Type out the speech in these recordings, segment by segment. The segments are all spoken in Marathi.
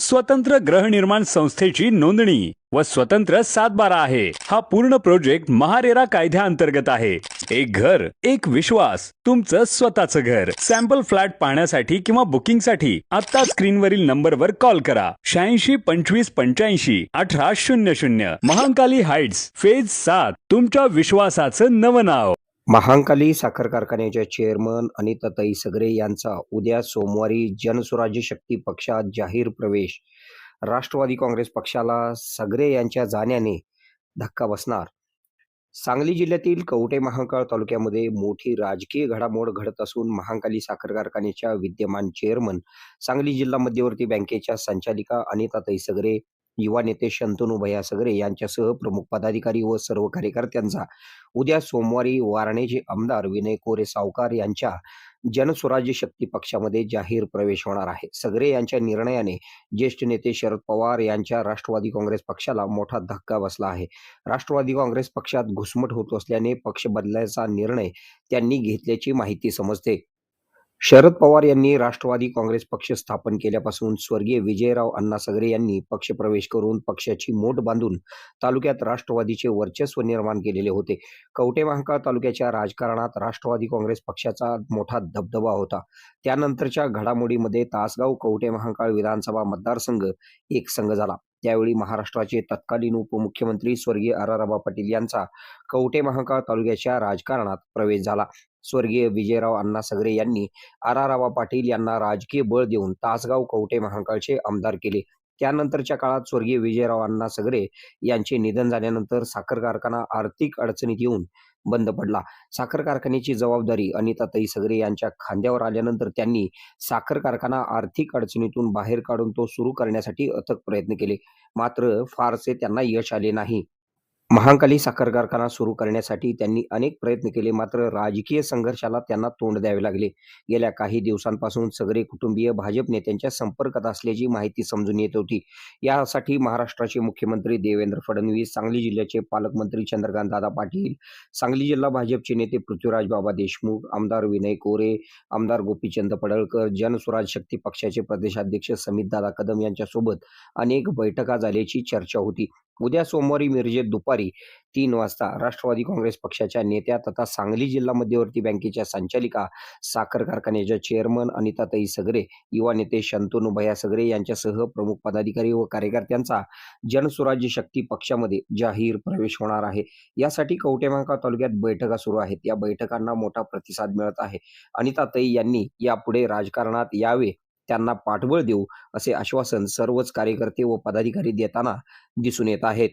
स्वतंत्र गृहनिर्माण संस्थेची नोंदणी व स्वतंत्र सातबारा आहे. हा पूर्ण प्रोजेक्ट महारेरा कायद्याअंतर्गत आहे. एक घर एक विश्वास तुमचं स्वतःचं घर. सॅम्पल फ्लॅट पाहण्यासाठी किंवा बुकिंगसाठी आता स्क्रीनवरील नंबरवर कॉल करा. शहाऐंशी पंचवीस पंच्याऐंशी अठरा शून्य शून्य. महाकाली हाइट्स फेज सात. तुमच्या विश्वासाचं नवं नाव. महांकाली साखर कारखान्याच्या चेअरमन अनिताताई सगरे यांचा उद्या सोमवारी जनसुराज्य शक्ती पक्षात जाहीर प्रवेश. राष्ट्रवादी काँग्रेस पक्षाला सगरे यांच्या जाण्याने धक्का बसणार. सांगली जिल्ह्यातील कवटे महांकाळ तालुक्यामध्ये मोठी राजकीय घडामोड घडत असून महांकाली साखर कारखान्याच्या विद्यमान चेअरमन सांगली जिल्हा मध्यवर्ती बँकेच्या संचालिका अनिताताई सगरे युवा नेते शंतनू भैया सगरे यांच्यासह प्रमुख पदाधिकारी व सर्व कार्यकर्त्यांचा. उद्या सोमवारी वारणेचे आमदार विनय कोरे सावकार यांच्या जनस्वराज्य शक्ती पक्षामध्ये जाहीर प्रवेश होणार आहे. सगरे यांच्या निर्णयाने ज्येष्ठ नेते शरद पवार यांच्या राष्ट्रवादी काँग्रेस पक्षाला मोठा धक्का बसला आहे. राष्ट्रवादी काँग्रेस पक्षात घुसमट होत असल्याने पक्ष बदलायचा निर्णय त्यांनी घेतल्याची माहिती समजते. शरद पवार यांनी राष्ट्रवादी काँग्रेस पक्ष स्थापन केल्यापासून स्वर्गीय विजयराव अण्णा सगरे यांनी पक्षप्रवेश करून पक्षाची मोठ बांधून तालुक्यात राष्ट्रवादीचे वर्चस्व निर्माण केलेले होते. कवटे महांकाळ तालुक्याच्या राजकारणात राष्ट्रवादी काँग्रेस पक्षाचा मोठा दबदबा होता. त्यानंतरच्या घडामोडीमध्ये तासगाव कवटे महांकाळ विधानसभा मतदारसंघ एक संघ झाला. त्यावेळी महाराष्ट्राचे तत्कालीन उपमुख्यमंत्री स्वर्गीय आराराबा पाटील यांचा कवटे महाकाळ तालुक्याच्या राजकारणात प्रवेश झाला. स्वर्गीय विजयराव अण्णा सगरे यांनी आराराबा पाटील यांना राजकीय बळ देऊन तासगाव कवटे महाकाळचे आमदार केले. त्यानंतरच्या काळात स्वर्गीय विजयराव अण्णा सगरे यांचे निधन झाल्यानंतर साखर कारखाना आर्थिक अडचणीत येऊन बंद पडला. साखर कारखान्याची जबाबदारी अनिताताई सगरे यांच्या खांद्यावर आल्यानंतर त्यांनी साखर कारखाना आर्थिक अडचणीतून बाहेर काढून तो सुरू करण्यासाठी अथक प्रयत्न केले. मात्र फारसे त्यांना यश आले नाही. महांकाली साखर कारखाना सुरू करण्यासाठी त्यांनी अनेक प्रयत्न केले मात्र राजकीय संघर्षाला त्यांना तोंड द्यावे लागले. गेल्या काही दिवसांपासून सगळे कुटुंबीय भाजप नेत्यांच्या संपर्कात असल्याची माहिती समजून येत होती. यासाठी महाराष्ट्राचे मुख्यमंत्री देवेंद्र फडणवीस सांगली जिल्ह्याचे पालकमंत्री चंद्रकांत दादा पाटील सांगली जिल्हा भाजपचे नेते पृथ्वीराज बाबा देशमुख आमदार विनय कोरे आमदार गोपीचंद पडळकर जनस्वराज शक्ती पक्षाचे प्रदेशाध्यक्ष समित दादा कदम यांच्यासोबत अनेक बैठका झाल्याची चर्चा होती. उद्या सोमवारी मिरजेत दुपारी तीन वाजता राष्ट्रवादी काँग्रेस पक्षाच्या नेत्या तथा सांगली जिल्हा मध्यवर्ती बँकेच्या संचालिका साखर कारखान्याच्या चेअरमन अनिताताई सगरे युवा नेते शंतनू भया सगरे यांच्यासह प्रमुख पदाधिकारी व कार्यकर्त्यांचा जनसुराज्य शक्ती पक्षामध्ये जाहीर प्रवेश होणार आहे. यासाठी कवटेमांका तालुक्यात बैठका सुरू आहेत. या बैठकांना मोठा प्रतिसाद मिळत आहे. अनिताताई यांनी यापुढे राजकारणात यावे त्यांना पाठबळ देऊ असे आश्वासन सर्वच कार्यकर्ते व पदाधिकारी देताना दिसून येत आहेत.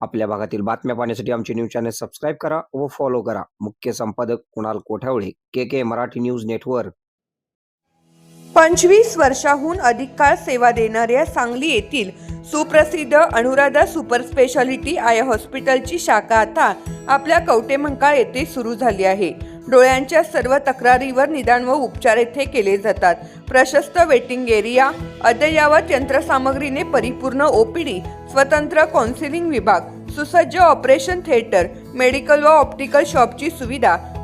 आपल्या भागातील बातम्या पाहण्यासाठी आमचे न्यूज चॅनल सबस्क्राईब करा व फॉलो करा. मुख्य संपादक Kunal Kothavale K K Marathi news network. पंचवीस वर्षाहून अधिक काळ सेवा देणाऱ्या सांगली येथील सुप्रसिद्ध अनुराधा सुपर स्पेशालिटी आय हॉस्पिटलची शाखा आता आपल्या कवटेमंकाळ येथे सुरू झाली आहे. डोळ्यांच्या सर्व तक्रारीवर निदान व उपचार येथे केले जातात. प्रशस्त वेटिंग एरिया अद्ययावत यंत्रसामग्रीने परिपूर्ण ओपीडी स्वतंत्र काउन्सिलिंग विभाग सुसज्ज ऑपरेशन थिएटर मेडिकल व ऑप्टिकल शॉपची सुविधा